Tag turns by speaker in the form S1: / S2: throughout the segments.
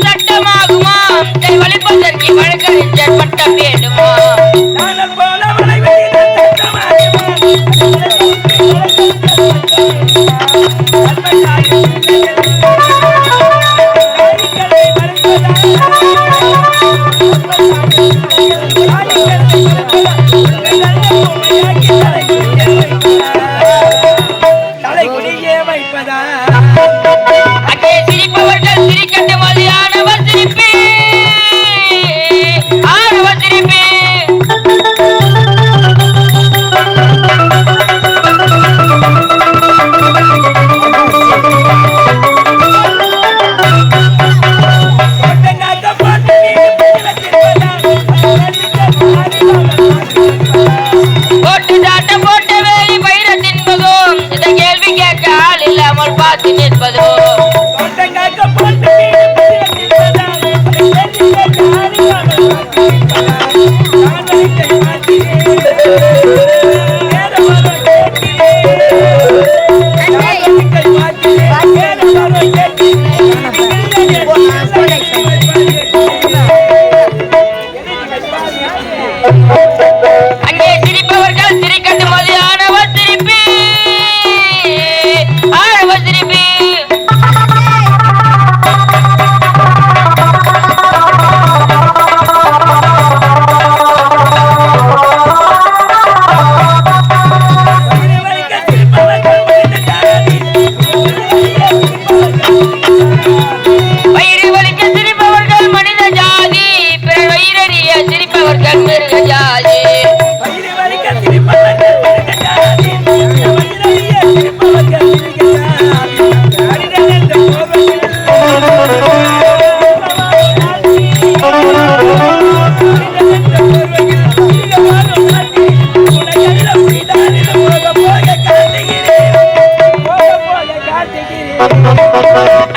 S1: சட்டமாகுமா
S2: வழிபதற்கு வழக்கறிஞர் பட்டம் வேண்டுமா?
S1: நாங்கள்
S2: ஆள் பார்த்து நிற்பதோ
S1: Thank you.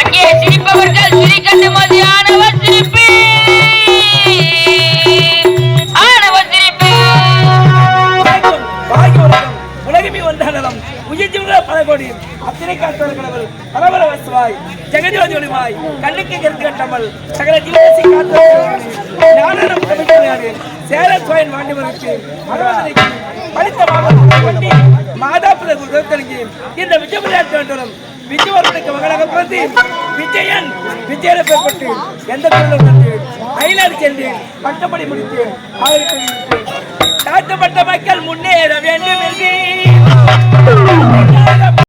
S2: அங்கே சிரிப்பவர்கள் சிரிக்கட்டு மதியானவர் சிரிப்பி. ஆனவர் சிரிப்பி.
S1: உலகமே ஒன்றானலம் பல கோடி. அத்தனை கடவுள். பரபர வசுவாய். ஜெகஜோதி ஒளிவாய் கண்ணுக்கு கருத்து கட்டமல் சகல ஜீவசி ஞானம் படித்த மாதா பிள்ளை இந்த வேண்டும் விஜயவர்களுக்கு மகளாக பிறந்து விஜயன் விஜயன பெயர் பெற்று எந்த பொருளும் வந்தேன் அயலார் சென்றேன் பட்டப்படி முடித்தேன் அவருக்கு தாழ்த்தப்பட்ட மக்கள் முன்னேற வேண்டும் என்று.